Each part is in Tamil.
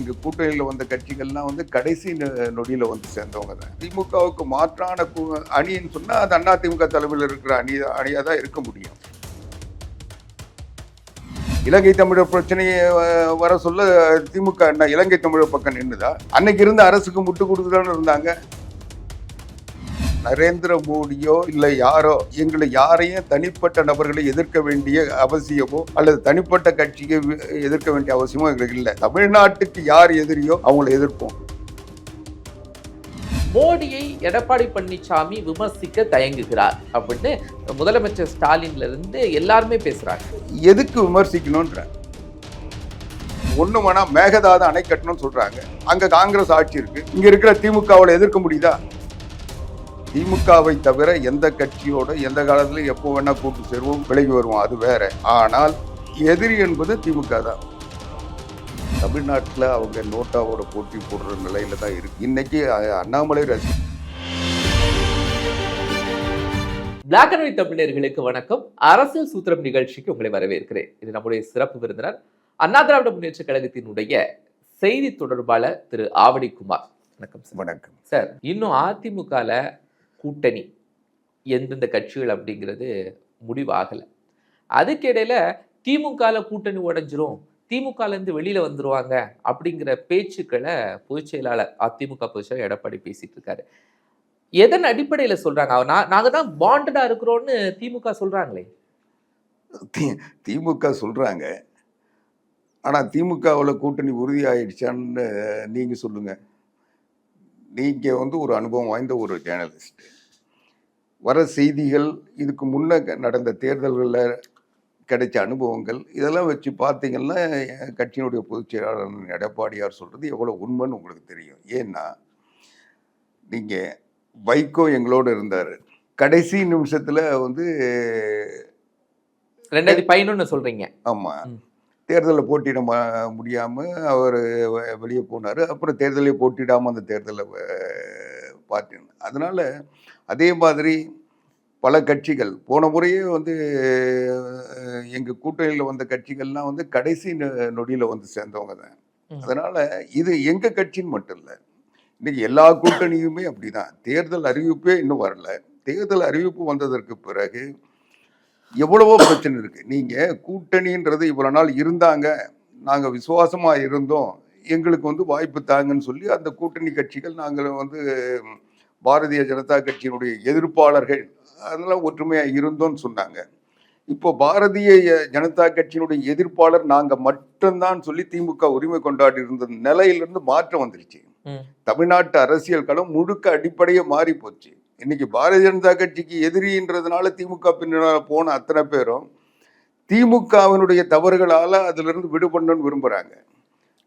எங்கள் கூட்டணியில் வந்த கட்சிகள்லாம் வந்து கடைசி நொடியில் நொடியில வந்து சேர்ந்தவங்க தான். திமுகவுக்கு மாற்றான கு- அணின்னு சொன்னா அது அண்ணா திமுக தலைமையில் இருக்கிற அணி அணியாக தான் இருக்க முடியும். இலங்கை தமிழர் பிரச்சனையை வர சொல்ல திமுக என்ன இலங்கை தமிழர் பக்கம் நின்றுதா அன்னைக்கு இருந்த அரசுக்கு முட்டு கொடுத்துதானே இருந்தாங்க. நரேந்திர மோடியோ இல்ல யாரோ எங்களை யாரையும் தனிப்பட்ட நபர்களை எதிர்க்க வேண்டிய அவசியமோ அல்லது தனிப்பட்ட கட்சியை எதிர்க்க வேண்டிய அவசியமோ எங்களுக்கு இல்லை. தமிழ்நாட்டுக்கு யார் எதிரியோ அவங்களை எதிர்ப்போம். மோடியை எடப்பாடி பழனிசாமி விமர்சிக்க தயங்குகிறார் அப்படின்னு முதலமைச்சர் ஸ்டாலின்ல இருந்து எல்லாருமே பேசுறாங்க. எதுக்கு விமர்சிக்கணும்ன்ற? ஒண்ணு வேணா மேகதாது அணை கட்டணும்னு சொல்றாங்க. அங்க காங்கிரஸ் ஆட்சி இருக்கு. இங்க இருக்கிற திமுகவோட எதிர்க்க முடியுதா? திமுகவை தவிர எந்த கட்சியோட எந்த காலத்துல எப்போ வேணா கூட்டு சேருவோம் விலகி வருவோம் அது வேற. ஆனால் எதிரி என்பது திமுக தான். தமிழ்நாட்டில் அவங்க நோட்டாவோட போட்டி போடுற நிலையில தான் இருக்கு. இன்னைக்கு அண்ணாமலை ரசி பிளாக் அண்ட் ஒயிட் தமிழர்களுக்கு வணக்கம். அரசியல் சூத்திரம் நிகழ்ச்சிக்கு உங்களை வரவேற்கிறேன். இது நம்முடைய சிறப்பு விருந்தினர் அண்ணா திராவிட முன்னேற்ற கழகத்தினுடைய செய்தி தொடர்பாளர் திரு ஆவடி குமார். வணக்கம் சார். வணக்கம். சார் இன்னும் அதிமுகல கூட்டணி எந்தெந்த கட்சிகள் அப்படிங்கிறது முடிவாகலை. அதுக்கிடையில் திமுகவில் கூட்டணி உடஞ்சிரும் திமுகலேருந்து வெளியில் வந்துடுவாங்க அப்படிங்கிற பேச்சுக்களை பொதுச் செயலாளர் அதிமுக பொதுச் செயலாளர் எடப்பாடி பேசிட்டு இருக்காரு எதன் அடிப்படையில் சொல்கிறாங்க அவர் நான் நாங்கள் தான் பாண்டடாக இருக்கிறோம்னு திமுக சொல்கிறாங்களே தி- திமுக சொல்கிறாங்க ஆனால் திமுகவில் கூட்டணி உறுதி ஆயிடுச்சான்னு நீங்கள் சொல்லுங்கள் நீங்க வந்து ஒரு அனுபவம் வாய்ந்த ஒரு ஜேர்னலிஸ்ட் வர செய்திகள் இதுக்கு முன்ன நடந்த தேர்தல்களில் கிடைச்ச அனுபவங்கள் இதெல்லாம் வச்சு பார்த்தீங்கன்னா என் கட்சியினுடைய பொதுச் செயலாளர் எடப்பாடியார் சொல்றது எவ்வளவு உண்மைன்னு உங்களுக்கு தெரியும். ஏன்னா நீங்க வைகோ எங்களோட இருந்தார். கடைசி நிமிஷத்துல வந்து ரெண்டாயிரத்தி பதினொன்னு சொல்றீங்க. ஆமா. ம். தேர்தலில் போட்டியிட ம- முடியாம அவர் வெளியே போனார். அப்புறம் தேர்தலே போட்டியிடாம அந்த தேர்தலில் பார்ட்டி அதனால அதே மாதிரி பல கட்சிகள் போன முறையே வந்து அஹ், எங்க கூட்டணியில் வந்த கட்சிகள்லாம் வந்து கடைசி நொ- நொடியில வந்து சேர்ந்தவங்க தான். அதனால இது எங்க கட்சின்னு மட்டும் இல்லை இன்னைக்கு எல்லா கூட்டணியுமே அப்படிதான். தேர்தல் அறிவிப்பே இன்னும் வரல. தேர்தல் அறிவிப்பு வந்ததற்கு பிறகு எவ்வளவோ பிரச்சனை இருக்கு. நீங்க கூட்டணின்றது இவ்வளவு நாள் இருந்தாங்க. நாங்க விசுவாசமா இருந்தோம். எங்களுக்கு வந்து வாய்ப்பு தாங்கன்னு சொல்லி அந்த கூட்டணி கட்சிகள் நாங்கள் வந்து பாரதிய ஜனதா கட்சியினுடைய எதிர்ப்பாளர்கள் அதெல்லாம் ஒற்றுமையா இருந்தோம்னு சொன்னாங்க. இப்போ பாரதிய ஜனதா கட்சியினுடைய எதிர்ப்பாளர் நாங்க மட்டும்தான் சொல்லி திமுக உரிமை கொண்டாடி இருந்த நிலையிலிருந்து மாற்றம் வந்துருச்சு. தமிழ்நாட்டு அரசியல் களம் முழுக்க அடிப்படையே மாறி போச்சு இன்னைக்கு பாரதிய ஜனதா கட்சிக்கு எதிரின்றதுனால திமுக பின்னால் போன அத்தனை பேரும் திமுகவினுடைய தவறுகளால் அதிலிருந்து விடுபடணும்னு விரும்புகிறாங்க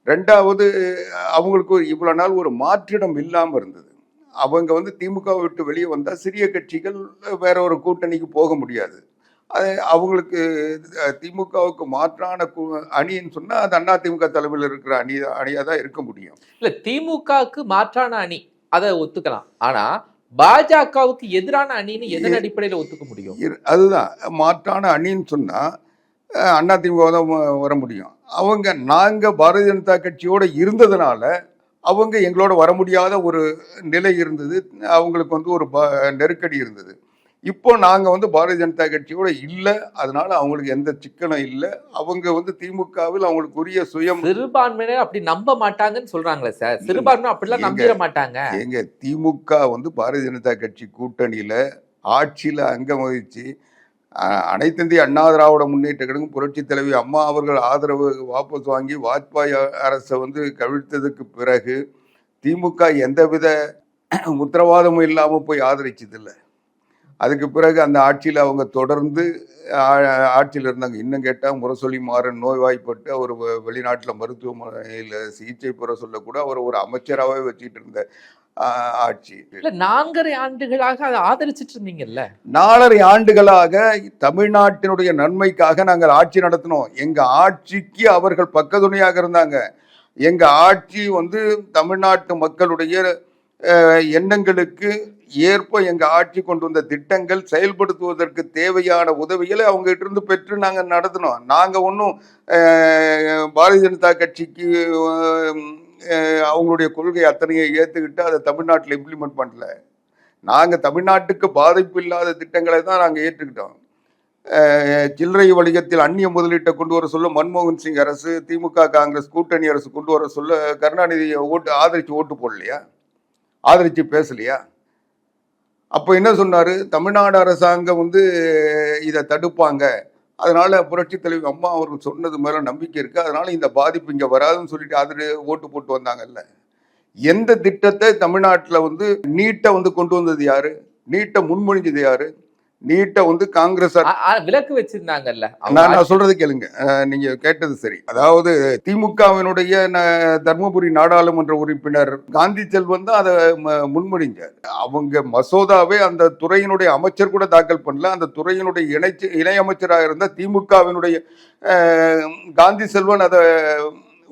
ரெண்டாவது அவங்களுக்கு ஒரு இவ்வளோ நாள் ஒரு மாற்றிடம் இல்லாமல் இருந்தது. அவங்க வந்து திமுக விட்டு வெளியே வந்தால் சிறிய கட்சிகள் வேற ஒரு கூட்டணிக்கு போக முடியாது. அது அவங்களுக்கு திமுகவுக்கு மாற்றான அணின்னு சொன்னால் அது அண்ணா திமுக தலைமையில் இருக்கிற அணி அணியாக தான் இருக்க முடியும். இல்லை திமுகவுக்கு மாற்றான அணி அதை ஒத்துக்கலாம். ஆனால் பாஜகவுக்கு எதிரான அணின்னு எதன் அடிப்படையில ஒத்துக்க முடியும்? அதுதான். மாற்றான அணின்னு சொன்னா அஹ், அண்ணா திமுக தான் வர முடியும். அவங்க நாங்க பாரதிய ஜனதா கட்சியோட இருந்ததுனால அவங்க எங்களோட வர முடியாத ஒரு நிலை இருந்தது. அவங்களுக்கு வந்து ஒரு ப- நெருக்கடி இருந்தது. இப்போ நாங்க வந்து பாரதிய ஜனதா கட்சியோட இல்லை. அதனால அவங்களுக்கு எந்த சிக்கனம் இல்லை. அவங்க வந்து திமுகவில் அவங்களுக்கு உரிய சுயம் சிறுபான்மையினர் அப்படி நம்ப மாட்டாங்கன்னு சொல்றாங்களே சார் சிறுபான்மை அப்படிலாம் நம்பிட மாட்டாங்க. எங்க திமுக வந்து பாரதிய ஜனதா கட்சி கூட்டணியில ஆட்சியில அங்கம் வகிச்சு அனைத்திந்திய அண்ணா திராவிட முன்னேற்ற கழகம் புரட்சி தலைவி அம்மா அவர்கள் ஆதரவு வாபஸ் வாங்கி வாஜ்பாய் அரசை வந்து கவிழ்த்ததுக்கு பிறகு திமுக எந்தவித உத்தரவாதமும் இல்லாம போய் ஆதரிச்சதில்ல. அதுக்கு பிறகு அந்த ஆட்சியில் அவங்க தொடர்ந்து ஆட்சியில் இருந்தாங்க. இன்னும் கேட்டால் முரசொலி மாறன் நோய்வாய்ப்பட்டு அவர் வெளிநாட்டில் மருத்துவமனையில் சிகிச்சை பெற சொல்லக்கூட அவர் ஒரு அமைச்சராகவே வச்சுட்டு இருந்த ஆட்சி. இல்ல நான்கரை ஆண்டுகளாக அதை ஆதரிச்சிட்டு இருந்தீங்கல்ல? நாலரை ஆண்டுகளாக தமிழ்நாட்டினுடைய நன்மைக்காக நாங்கள் ஆட்சி நடத்தினோம். எங்க ஆட்சிக்கு அவர்கள் பக்கத்துணையாக இருந்தாங்க. எங்க ஆட்சி வந்து தமிழ்நாட்டு மக்களுடைய எண்ணங்களுக்கு ஏற்ப எங்கள் ஆட்சி கொண்டு வந்த திட்டங்கள் செயல்படுத்துவதற்கு தேவையான உதவிகளை அவங்ககிட்ட இருந்து பெற்று நாங்கள் நடத்தினோம். நாங்கள் ஒன்றும் பாரதிய ஜனதா கட்சிக்கு அவங்களுடைய கொள்கை அத்தனையை ஏற்றுக்கிட்டு அதை தமிழ்நாட்டில் இம்ப்ளிமெண்ட் பண்ணல. நாங்கள் தமிழ்நாட்டுக்கு பாதிப்பு இல்லாத திட்டங்களை தான் நாங்கள் ஏற்றுக்கிட்டோம். சில்லறை வணிகத்தில் அந்நிய முதலீட்டை கொண்டு வர சொல்ல மன்மோகன் சிங் அரசு திமுக காங்கிரஸ் கூட்டணி அரசு கொண்டு வர சொல்ல கருணாநிதியை ஓட்டு ஆதரித்து ஓட்டு போடலையா? ஆதரித்து பேசலையா? அப்போ என்ன சொன்னார்? தமிழ்நாடு அரசாங்கம் வந்து இதை தடுப்பாங்க. அதனால் புரட்சி தலைவி அம்மா அவர்கள் சொன்னது மேலே நம்பிக்கை இருக்குது அதனால் இந்த பாதிப்பு இங்கே வராதுன்னு சொல்லிட்டு ஆதரவு ஓட்டு போட்டு வந்தாங்கல்ல. எந்த திட்டத்தை தமிழ்நாட்டில் வந்து நீட்டை வந்து கொண்டு வந்தது யார்? நீட்டை முன்மொழிஞ்சது யார்? நீட்டை வந்து காங்கிரஸ் விலக்கு வச்சிருந்தாங்கல்ல. நான் நான் சொல்றது கேளுங்க. நீங்க கேட்டது சரி. அதாவது திமுகவினுடைய தர்மபுரி நாடாளுமன்ற உறுப்பினர் காந்தி செல்வன் தான் அதை முன்மொழிஞ்சார். அவங்க மசோதாவே அந்த துறையினுடைய அமைச்சர் கூட தாக்கல் பண்ணல. அந்த துறையினுடைய இணைச்சு இணையமைச்சராக இருந்த திமுகவினுடைய காந்தி செல்வன் அதை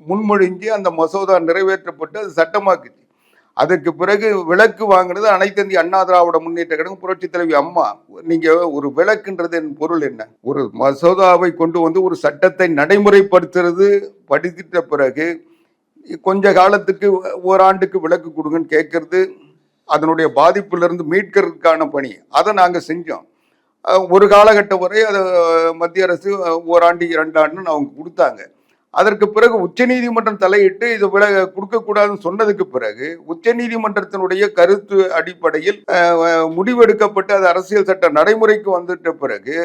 முன்மொழிஞ்சு அந்த மசோதா நிறைவேற்றப்பட்டு அது சட்டமாக்குச்சு. அதற்கு பிறகு விளக்கு வாங்கினது அனைத்தந்தி அண்ணா திராவிட முன்னேற்ற கழகம் புரட்சி தலைவி அம்மா. நீங்க ஒரு விளக்குன்றது என் பொருள் என்ன? ஒரு மசோதாவை கொண்டு வந்து ஒரு சட்டத்தை நடைமுறைப்படுத்துறது படித்திட்ட பிறகு கொஞ்ச காலத்துக்கு ஓராண்டுக்கு விளக்கு கொடுங்கன்னு கேட்கறது அதனுடைய பாதிப்பிலிருந்து மீட்கிறதுக்கான பணி. அதை நாங்கள் செஞ்சோம். ஒரு காலகட்டம் வரை அதை மத்திய அரசு ஓராண்டு இரண்டு ஆண்டுன்னு அவங்க கொடுத்தாங்க. அதற்கு பிறகு உச்சநீதிமன்றம் தலையிட்டு இது விலக கொடுக்கக்கூடாதுன்னு சொன்னதுக்கு பிறகு உச்சநீதிமன்றத்தினுடைய கருத்து அடிப்படையில் முடிவெடுக்கப்பட்டு அது அரசியல் சட்ட நடைமுறைக்கு வந்துட்ட பிறகு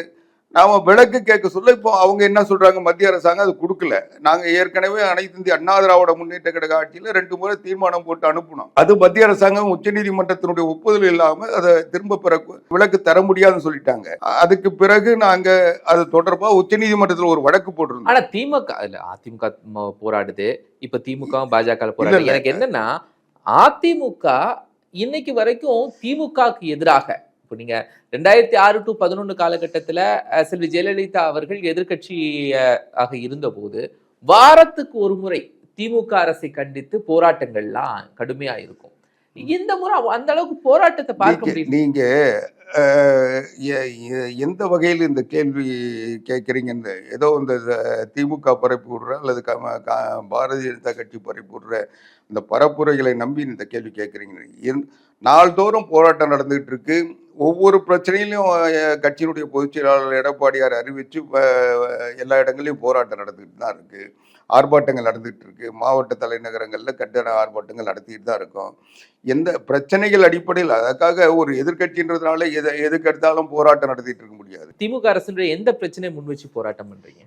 நாம விலக்கு கேட்க சொல்ல இப்போ அவங்க என்ன சொல்றாங்க? மத்திய அரசாங்கம் அது கொடுக்கல. நாங்க ஏற்கனவே அனைத்து இந்திய அண்ணா திராவிட முன்னேற்ற கழக ஆட்சியில ரெண்டு முறை தீர்மானம் போட்டு அனுப்புனோம். அது மத்திய அரசாங்கம் உச்சநீதிமன்றத்தினுடைய ஒப்புதல் இல்லாம அதை திரும்ப பெற விலக்கு தர முடியாதுன்னு சொல்லிட்டாங்க. அதுக்கு பிறகு நாங்க அது தொடர்பா உச்சநீதிமன்றத்தில் ஒரு வழக்கு போட்டிருந்தோம். ஆனா திமுக இல்ல அதிமுக போராடுது. இப்ப திமுக பாஜக போராடுது. எனக்கு என்னன்னா அதிமுக இன்னைக்கு வரைக்கும் திமுகக்கு எதிராக இப்போ நீங்க ரெண்டாயிரத்தி ஆறு டு பதினொன்று காலகட்டத்துல செல்வி ஜெயலலிதா அவர்கள் எதிர்க்கட்சி அஹ், ஆக இருந்தபோது வாரத்துக்கு ஒரு முறை திமுக அரசை கண்டித்து போராட்டங்கள்லாம் கடுமையா இருக்கும். இந்த முறை அந்த அளவுக்கு போராட்டத்தை பார்க்க முடியும்? நீங்க எந்த வகையில் இந்த கேள்வி கேட்குறீங்கன்னு ஏதோ இந்த திமுக பரப்பி விடுற அல்லது பாரதிய ஜனதா கட்சி பரப்பி விடுற இந்த பரப்புரைகளை நம்பி இந்த கேள்வி கேட்குறீங்க. நாள்தோறும் போராட்டம் நடந்துகிட்டு இருக்கு. ஒவ்வொரு பிரச்சனையிலும் அஹ், கட்சியினுடைய பொதுச் செயலாளர் எடப்பாடியார் அறிவிச்சு அஹ், எல்லா இடங்களையும் போராட்டம் நடந்துகிட்டு தான் இருக்கு. ஆர்ப்பாட்டங்கள் நடந்துகிட்டு இருக்கு. மாவட்ட தலைநகரங்களில் கட்டண ஆர்ப்பாட்டங்கள் நடத்திட்டு தான் இருக்கும். எந்த பிரச்சனைகள் அடிப்படையில் அதுக்காக ஒரு எதிர்க்கட்சின்றதுனால எதை எதுக்கு எடுத்தாலும் போராட்டம் நடத்திட்டு இருக்க முடியாது. திமுக அரசுடைய எந்த பிரச்சனையை முன் வச்சு போராட்டம் பண்றீங்க?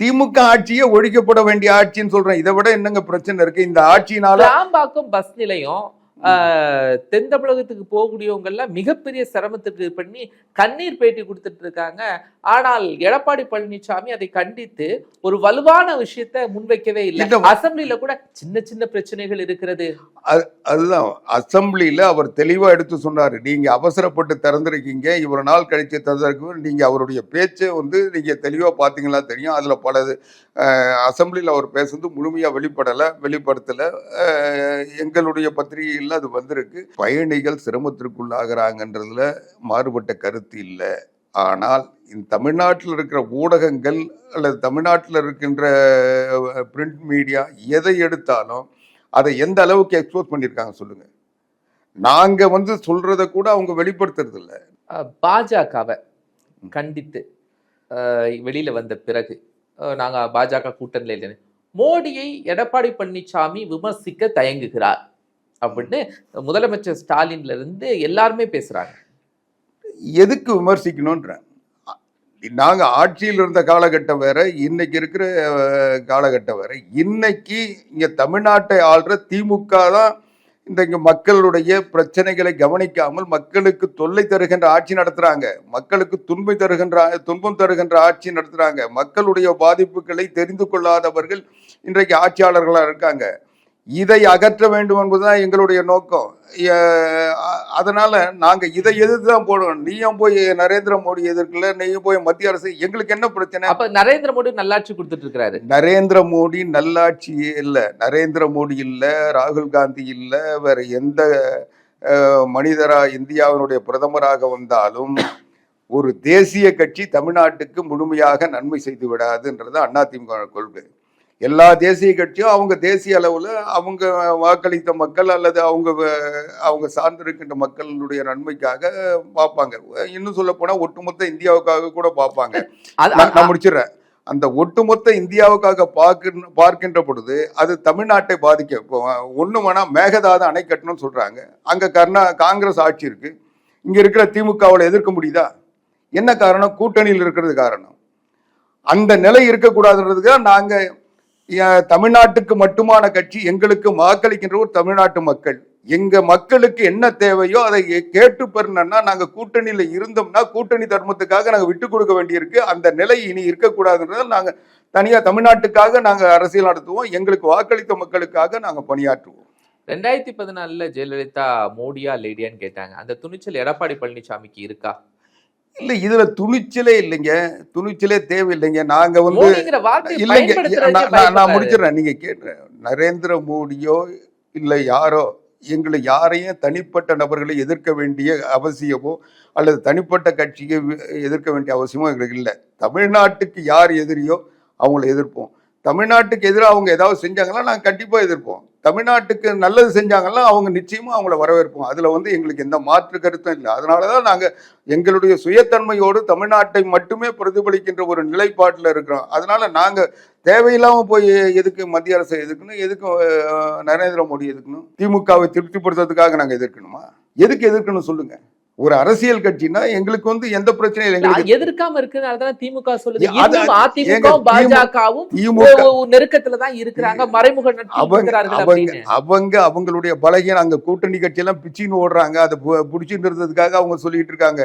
திமுக ஆட்சியே ஒழிக்கப்பட வேண்டிய ஆட்சின்னு சொல்றேன். இதை விட என்னங்க பிரச்சனை இருக்கு? இந்த ஆட்சியினால பஸ் நிலையம் தென் தமிழகத்துக்கு போகக்கூடியவங்க எல்லாம் மிகப்பெரிய சிரமத்துக்கு பண்ணி கண்ணீர் பேட்டி கொடுத்துட்டு இருக்காங்க. ஆனால் எடப்பாடி பழனிசாமி அதை கண்டித்து ஒரு வலுவான விஷயத்தை முன்வைக்கவே இல்லை. அசெம்பிளில கூட சின்ன சின்ன பிரச்சனைகள் இருக்கிறது. அதுதான். அசம்பிளியில அவர் தெளிவா எடுத்து சொன்னாரு. நீங்க அவசரப்பட்டு திறந்திருக்கீங்க. இவ்வளவு நாள் கழிச்சு திறந்திருக்கு நீங்க அவருடைய பேச்சை வந்து நீங்க தெளிவா பாத்தீங்களா தெரியும். அதுல பல அசம்பிளியில் அவர் பேசுறது முழுமையா வெளிப்படல வெளிப்படுத்தல. எங்களுடைய பத்திரிகையில் அது வந்திருக்கு. பயணிகள் சிரமத்திற்குள்ளாகிறாங்கன்றதுல மாறுபட்ட கருத்து இல்லை. ஆனால் இந்த தமிழ்நாட்டில் இருக்கிற ஊடகங்கள் அல்லது தமிழ்நாட்டில் இருக்கின்ற பிரிண்ட் மீடியா எதை எடுத்தாலும் அதை எந்த அளவுக்கு எக்ஸ்போஸ் பண்ணியிருக்காங்க சொல்லுங்க. நாங்க வந்து சொல்றத கூட அவங்க வெளிப்படுத்துறது இல்ல ஆஹ், பாஜகவை கண்டித்து வெளியில வந்த பிறகு ஆஹ், நாங்க பாஜக கூட்டணியில் மோடியை எடப்பாடி பழனிசாமி விமர்சிக்க தயங்குகிறார். அப்படின்னு முதலமைச்சர் ஸ்டாலின்ல இருந்து எல்லாருமே பேசுறாங்க. எதுக்கு விமர்சிக்கணும்ன்றேன். நாங்க ஆட்சியில் இருந்த காலகட்டம் வேற இன்னைக்கு இருக்கிற காலகட்டம் வேற. இன்னைக்கு இங்க தமிழ்நாட்டை ஆள்ற திமுக தான் இந்த இங்க மக்களுடைய பிரச்சனைகளை கவனிக்காமல் மக்களுக்கு தொல்லை தருகின்ற ஆட்சி நடத்துறாங்க. மக்களுக்கு துன்பை தருகின்ற துன்பம் தருகின்ற ஆட்சி நடத்துறாங்க. மக்களுடைய பாதிப்புகளை தெரிந்து கொள்ளாதவர்கள் இன்றைக்கு ஆட்சியாளர்களாக இருக்காங்க. இதை அகற்ற வேண்டும் என்பதுதான் எங்களுடைய நோக்கம். அதனால நாங்க இதை எதிர்த்து தான் போடுவோம். நீயும் போய் நரேந்திர மோடி எதிர்க்கல நீயும் போய் மத்திய அரசு எங்களுக்கு என்ன பிரச்சனை? அப்ப நரேந்திர மோடி நல்லாட்சி கொடுத்துட்டு இருக்கிறாரு. நரேந்திர மோடி நல்லாட்சியே இல்லை. நரேந்திர மோடி இல்லை ராகுல் காந்தி இல்லை வேற எந்த மனிதரா இந்தியாவினுடைய பிரதமராக வந்தாலும் ஒரு தேசிய கட்சி தமிழ்நாட்டுக்கு முழுமையாக நன்மை செய்து விடாதுன்றது அதிமுக கொள்கை. எல்லா தேசிய கட்சியும் அவங்க தேசிய அளவில் அவங்க வாக்களித்த மக்கள் அல்லது அவங்க அவங்க சார்ந்திருக்கின்ற மக்களுடைய நன்மைக்காக பார்ப்பாங்க. இன்னும் சொல்ல போனா ஒட்டுமொத்த இந்தியாவுக்காக கூட பார்ப்பாங்க. நான் முடிச்சிடுறேன். அந்த ஒட்டுமொத்த இந்தியாவுக்காக பார்க்கின்ற பார்க்கின்ற பொழுது அது தமிழ்நாட்டை பாதிக்க இப்போ ஒண்ணு வேணா மேகதாது அணை கட்டணும்னு சொல்றாங்க. அங்க கர்நா காங்கிரஸ் ஆட்சி இருக்கு. இங்க இருக்கிற திமுகவில் எதிர்க்க முடியுதா? என்ன காரணம்? கூட்டணியில் இருக்கிறது காரணம். அந்த நிலை இருக்கக்கூடாதுன்றதுக்காக நாங்க அஹ், தமிழ்நாட்டுக்கு மட்டுமான கட்சி எங்களுக்கு வாக்களிக்கின்ற ஒரு தமிழ்நாட்டு மக்கள். எங்க மக்களுக்கு என்ன தேவையோ அதை கேட்டு பெறணும்னா நாங்க கூட்டணியில இருந்தோம்னா கூட்டணி தர்மத்துக்காக நாங்க விட்டு கொடுக்க வேண்டியிருக்கு. அந்த நிலை இனி இருக்கக்கூடாதுன்றதால் நாங்க தனியா தமிழ்நாட்டுக்காக நாங்க அரசியல் நடத்துவோம். எங்களுக்கு வாக்களித்த மக்களுக்காக நாங்க பணியாற்றுவோம். ரெண்டாயிரத்தி பதினாலுல ஜெயலலிதா மோடியா லேடியான்னு கேட்டாங்க. அந்த துணிச்சல் எடப்பாடி பழனிசாமிக்கு இருக்கா? இல்ல இதுல துணிச்சலே இல்லைங்க. துணிச்சலே தேவையில்லைங்க. நாங்க வந்து இல்லைங்க நான். முடிச்சிடுறேன். நீங்க கேட்டு நரேந்திர மோடியோ இல்ல யாரோ எங்களை யாரையும் தனிப்பட்ட நபர்களை எதிர்க்க வேண்டிய அவசியமோ அல்லது தனிப்பட்ட கட்சியை எதிர்க்க வேண்டிய அவசியமோ எங்களுக்கு இல்லை. தமிழ்நாட்டுக்கு யார் எதிரியோ அவங்கள எதிர்ப்போம். தமிழ்நாட்டுக்கு எதிராக அவங்க ஏதாவது செஞ்சாங்கன்னா நாங்கள் கண்டிப்பாக எதிர்ப்போம். தமிழ்நாட்டுக்கு நல்லது செஞ்சாங்கன்னா அவங்க நிச்சயமாக அவங்கள வரவேற்போம். அதில் வந்து எங்களுக்கு எந்த மாற்று கருத்தும் இல்லை. அதனால தான் நாங்கள் எங்களுடைய சுயத்தன்மையோடு தமிழ்நாட்டை மட்டுமே பிரதிபலிக்கின்ற ஒரு நிலைப்பாட்டில் இருக்கிறோம். அதனால நாங்கள் தேவையில்லாமல் போய் எதுக்கு மத்திய அரசு எதுக்குன்னு எதுக்கு நரேந்திர மோடி எதிர்க்கணும்? திமுகவை திருப்திப்படுத்துறதுக்காக நாங்கள் எதிர்க்கணுமா? எதுக்கு எதிர்க்கணும் சொல்லுங்கள் ஒரு அரசியல் கட்சினா எங்களுக்கு வந்து எந்த பிரச்சனையும். எங்களுக்கு எதிர்க்காம இருக்கிறதுனால திமுக சொல்லுது. அதிமுக பாஜகவும் நெருக்கத்துல தான் இருக்கிறாங்க மறைமுக அவங்க அவங்க அவங்களுடைய பலகீனம் அங்க கூட்டணி கட்சியெல்லாம் பிச்சின்னு ஓடுறாங்க. அதை பிடிச்சிட்டு இருந்ததுக்காக அவங்க சொல்லிட்டு இருக்காங்க.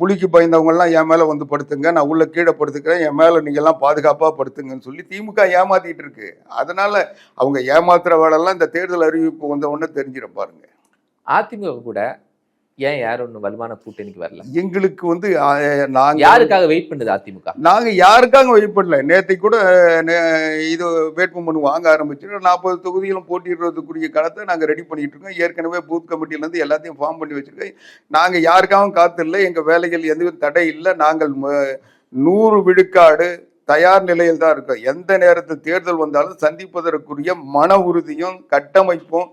புலிக்கு பயந்தவங்க எல்லாம் என் மேல வந்து படுத்துங்க. நான் உள்ள கீழே படுத்துக்கிறேன். என் மேல நீங்க எல்லாம் பாதுகாப்பா படுத்துங்கன்னு சொல்லி திமுக ஏமாத்திட்டு இருக்கு. அதனால அவங்க ஏமாத்துற வேலையெல்லாம் இந்த தேர்தல் அறிவிப்பு வந்த உடனே தெரிஞ்சிட பாருங்க. அதிமுக கூட ஏன் யாரும் ஒண்ணு வலுவான கூட்டணிக்கு வரல? எங்களுக்கு வந்து அஹ், நாங்க யாருக்காக வெயிட் பண்ணுது அதிமுக? நாங்க யாருக்காக வெயிட் பண்ணல? நேற்றைக்கு கூட இது வேட்புமனு வாங்க ஆரம்பிச்சு நாற்பது தொகுதியிலும் போட்டியிடுறதுக்குரிய களத்தை நாங்க ரெடி பண்ணிட்டு இருக்கோம். ஏற்கனவே பூத் கமிட்டில இருந்து எல்லாத்தையும் ஃபார்ம் பண்ணி வச்சிருக்கோம். நாங்க யாருக்காகவும் காத்து இல்லை எங்க வேலைகள் எதுவும் தடை இல்லை. நாங்கள் நூறு விழுக்காடு தயார் நிலையில் தான் இருக்கோம். எந்த நேரத்தில் தேர்தல் வந்தாலும் சந்திப்பதற்குரிய மன உறுதியும் கட்டமைப்பும்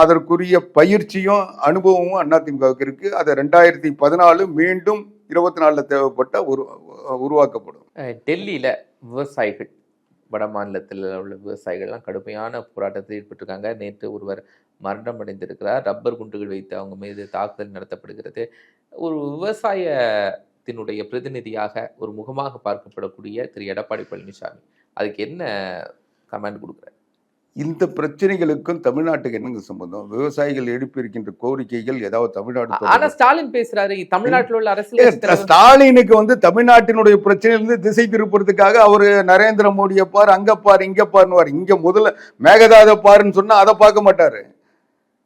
அதற்குரிய பயிற்சியும் அனுபவமும் அதிமுகவுக்கு இருக்குது அதை ரெண்டாயிரத்தி பதினாலு மீண்டும் இருபத்தி நாலில் தேவைப்பட்ட உரு உருவாக்கப்படும். டெல்லியில் விவசாயிகள் வட மாநிலத்தில் உள்ள விவசாயிகள்லாம் கடுமையான போராட்டத்தில் ஈடுபட்டிருக்காங்க. நேற்று ஒருவர் மரணம் அடைந்திருக்கிறார் ரப்பர் குண்டுகள் வைத்து அவங்க மீது தாக்குதல் நடத்தப்படுகிறது. ஒரு விவசாயத்தினுடைய பிரதிநிதியாக ஒரு முகமாக பார்க்கப்படக்கூடிய திரு. எடப்பாடி பழனிசாமி அதுக்கு என்ன கமெண்ட் கொடுக்குறாரு? இந்த பிரச்சனைகளுக்கும் தமிழ்நாட்டுக்கு என்னங்க சம்பந்தம்? விவசாயிகள் எழுப்பியிருக்கின்ற கோரிக்கைகள் ஏதாவது தமிழ்நாடு ஆனா? ஸ்டாலின் பேசுறாரு தமிழ்நாட்டில் உள்ள அரசியல் ஸ்டாலினுக்கு வந்து தமிழ்நாட்டினுடைய பிரச்சனையிலிருந்து திசை திருப்புறதுக்காக அவரு நரேந்திர மோடியை பார் அங்க பார் இங்க பாருன்னு இங்க முதல்ல மேகதாதை பாருன்னு சொன்னா அதை பார்க்க மாட்டாரு.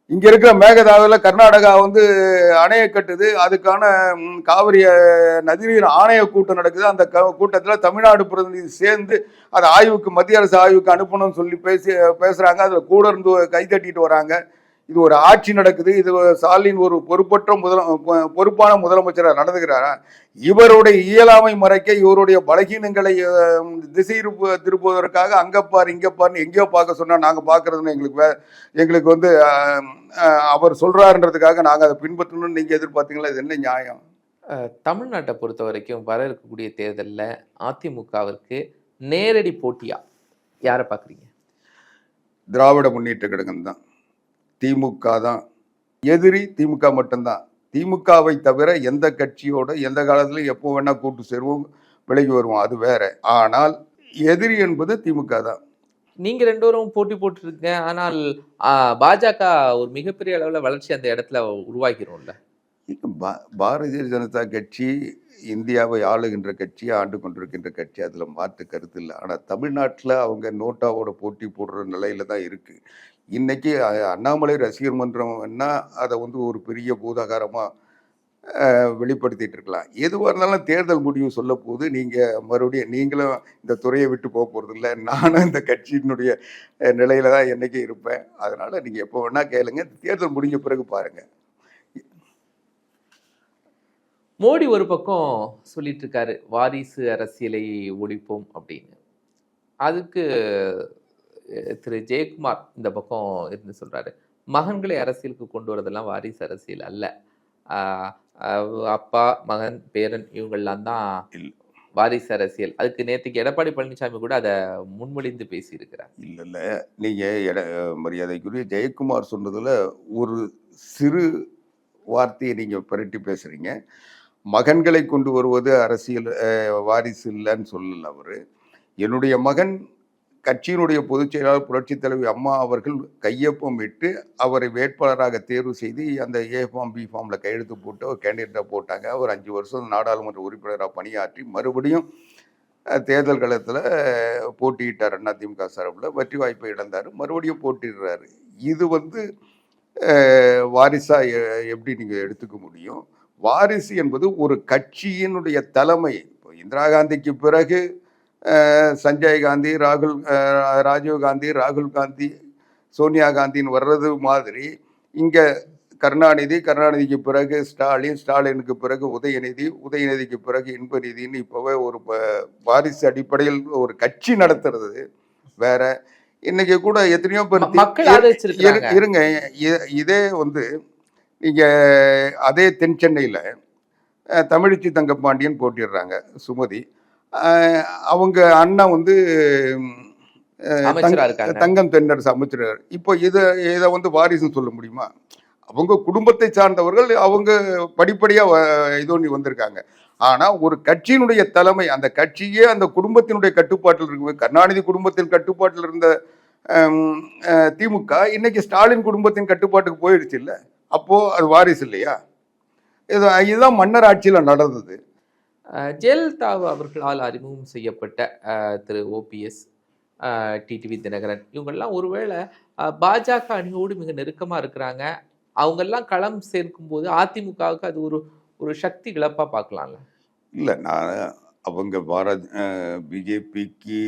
இங்க இருக்கிற மேகதாதுல கர்நாடகா வந்து அணையை கட்டுது. அதுக்கான ம், காவிரி நதிநீர் ஆணைய கூட்டம் நடக்குது. அந்த க- கூட்டத்துல தமிழ்நாடு பிரதிநிதி சேர்ந்து அதை ஆய்வுக்கு மத்திய அரசு ஆய்வுக்கு அனுப்பணும்னு சொல்லி பேசி பேசுறாங்க. அதுல கூட இருந்து கை தட்டிட்டு வராங்க. இது ஒரு ஆட்சி நடக்குது. இது ஸ்டாலின் ஒரு பொறுப்பற்ற முதல பொ- பொறுப்பான முதலமைச்சராக நடந்துக்கிறாரா? இவருடைய இயலாமை மறைக்க இவருடைய பலகீனங்களை திசை திருப்பு- திருப்புவதற்காக அங்கப்பார் இங்கப்பார்னு எங்கேயோ பார்க்க சொன்னா நாங்க பார்க்கறதுன்னு எங்களுக்கு எங்களுக்கு வந்து அவர் சொல்றாருன்றதுக்காக நாங்க அதை பின்பற்றணும்னு நீங்க எதிர்பார்த்தீங்களா? இது என்ன நியாயம்? தமிழ்நாட்டை பொறுத்த வரைக்கும் வர இருக்கக்கூடிய தேர்தலில் அதிமுகவிற்கு நேரடி போட்டியா? யாரை பார்க்குறீங்க? திராவிட முன்னேற்ற கழகம் தான் திமுக தான். எதிரி திமுக மட்டும்தான். திமுகவை தவிர எந்த கட்சியோட எந்த காலத்துல எப்போ வேணால் கூட்டு சேருவோம் விலகி வருவோம் அது வேற. ஆனால் எதிரி என்பது திமுக தான். நீங்க ரெண்டு போட்டி போட்டுருக்கீங்க. ஆனால் பாஜக ஒரு மிகப்பெரிய அளவில் வளர்ச்சி அந்த இடத்துல உருவாக்கிறோம்ல பா- பாரதிய ஜனதா கட்சி இந்தியாவை ஆளுகின்ற கட்சி ஆண்டு கொண்டிருக்கின்ற கட்சி அதில் மாற்று கருத்து இல்லை. ஆனால் தமிழ்நாட்டில் அவங்க நோட்டாவோட போட்டி போடுற நிலையில தான் இருக்குது இன்னைக்கு அண்ணாமலை ரசிகர் மன்றம்னா அதை வந்து ஒரு பெரிய பூதாகாரமாக வெளிப்படுத்திட்டு இருக்கலாம். எதுவாக இருந்தாலும் தேர்தல் முடிவு சொல்ல போது நீங்கள் மறுபடியும் நீங்களும் இந்த துறையை விட்டு போக போகிறது இல்லை. நானும் இந்த கட்சியினுடைய நிலையில தான் என்றைக்கும் இருப்பேன். அதனால் நீங்கள் எப்போ வேணால் கேளுங்க. தேர்தல் முடிஞ்ச பிறகு பாருங்கள் மோடி ஒரு பக்கம் சொல்லிட்டு இருக்காரு வாரிசு அரசியலை ஒழிப்போம் அப்படின்னு. அதுக்கு திரு ஜெயக்குமார் இந்த பக்கம் இருந்து சொல்றாரு. மகன்களை அரசியலுக்கு கொண்டு வரதெல்லாம் வாரிசு அரசியல் அல்ல. அப்பா மகன் பேரன் இவங்கெல்லாம் தான். வாரிசு அரசியல். அதுக்கு நேற்றுக்கு எடப்பாடி பழனிசாமி கூட அதை முன்மொழிந்து பேசியிருக்கிறார். இல்ல இல்ல. நீங்க எட- மரியாதைக்குரிய ஜெயக்குமார் சொன்னதுல ஒரு சிறு வார்த்தையை நீங்க புரட்டி பேசுறீங்க. மகன்களை கொண்டு வருவது அரசியல் வாரிசு இல்லைன்னு சொல்லல அவர். என்னுடைய மகன் கட்சியினுடைய பொதுச் செயலாளர் புரட்சித் தலைவி அம்மா அவர்கள் கையொப்பம் இட்டு அவரை வேட்பாளராக தேர்வு செய்து அந்த ஏ ஃபார்ம் பி ஃபார்மில் கையெழுத்து போட்டு அவர் கேண்டிடேட்டாக போட்டாங்க. அவர் அஞ்சு வருஷம் நாடாளுமன்ற உறுப்பினராக பணியாற்றி மறுபடியும் தேர்தல் களத்தில் போட்டியிட்டார் அதிமுக சார்பில். வெற்றி வாய்ப்பை இழந்தார். மறுபடியும் போட்டிடுறாரு இது வந்து வாரிசாக எ- எப்படி நீங்கள் எடுத்துக்க முடியும்? வாரிசு என்பது ஒரு கட்சியினுடைய தலைமை. இப்போ இந்திரா காந்திக்கு பிறகு சஞ்சய் காந்தி ராகுல் ராஜீவ் காந்தி ராகுல் காந்தி சோனியா காந்தின்னு வர்றது மாதிரி இங்கே கருணாநிதி கருணாநிதிக்கு பிறகு ஸ்டாலின் ஸ்டாலினுக்கு பிறகு உதயநிதி உதயநிதிக்கு பிறகு இன்பநிதின்னு இப்போவே ஒரு வாரிசு அடிப்படையில் ஒரு கட்சி நடத்துறது வேற. இன்னைக்கு கூட எத்தனையோ பேர் இருங்க இதே வந்து நீங்க அதே தென் சென்னையில தமிழிச்சி தங்கப்பாண்டியன் போட்டிடுறாங்க சுமதி. அவங்க அண்ணன் வந்து. தங்கம் தென்னரசு அமைச்சர். இப்போ இதை இதை வந்து வாரிசுன்னு சொல்ல முடியுமா? அவங்க குடும்பத்தை சார்ந்தவர்கள் அவங்க படிப்படியா வ- இது பண்ணி வந்திருக்காங்க. ஆனா ஒரு கட்சியினுடைய தலைமை அந்த கட்சியே அந்த குடும்பத்தினுடைய கட்டுப்பாட்டில் இருக்கு கருணாநிதி குடும்பத்தின் கட்டுப்பாட்டில் இருந்த திமுக இன்னைக்கு ஸ்டாலின் குடும்பத்தின் கட்டுப்பாட்டுக்கு போயிடுச்சு இல்ல? அப்போ அது வாரிசு இல்லையா? இது இதுதான் மன்னர் ஆட்சியில நடந்தது. அஹ் ஜெயலலிதா அவர்களால் அறிமுகம் செய்யப்பட்ட திரு ஓபிஎஸ் டிடிவி தினகரன். இவங்கெல்லாம் ஒருவேளை பாஜக அணியோடு மிக நெருக்கமா இருக்கிறாங்க. அவங்கெல்லாம் களம் சேர்க்கும்போது அதிமுகவுக்கு அது ஒரு ஒரு சக்தி இழப்பா பார்க்கலாம்ல? இல்ல நான் அவங்க பாரத் பிஜேபிக்கு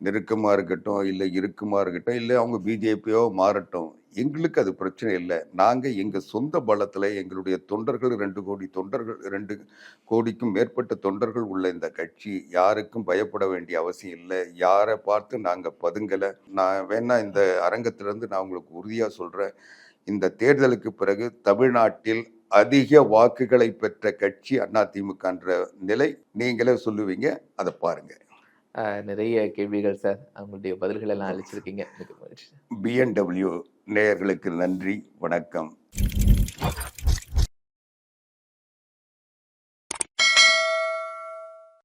நெருக்கமா இருக்கட்டும் இல்லை இறுக்கமா இருக்கட்டும் இல்லை அவங்க பிஜேபியோ மாறட்டும். எங்களுக்கு அது பிரச்சனை இல்லை. நாங்க எங்க சொந்த பலத்துல எங்களுடைய தொண்டர்கள் ரெண்டு கோடி தொண்டர்கள் ரெண்டு கோடிக்கும் மேற்பட்ட தொண்டர்கள் உள்ள இந்த கட்சி யாருக்கும் பயப்பட வேண்டிய அவசியம் இல்லை. யாரை பார்த்து நாங்க பதுங்கலை. நான் வேணா இந்த அரங்கத்திலிருந்து நான் உங்களுக்கு உறுதியா சொல்றேன். இந்த தேர்தலுக்கு பிறகு தமிழ்நாட்டில் அதிக வாக்குகளை பெற்ற கட்சி அதிமுகன்ற நிலை நீங்களே சொல்லுவீங்க. அதை பாருங்க. அஹ், நிறைய கேள்விகள் சார். அவங்களுடைய பதில்கள் எல்லாம் அளிச்சிருக்கீங்க. மிக மகிழ்ச்சி. பிஎன்டபிள்யூ நேயர்களுக்கு நன்றி வணக்கம்.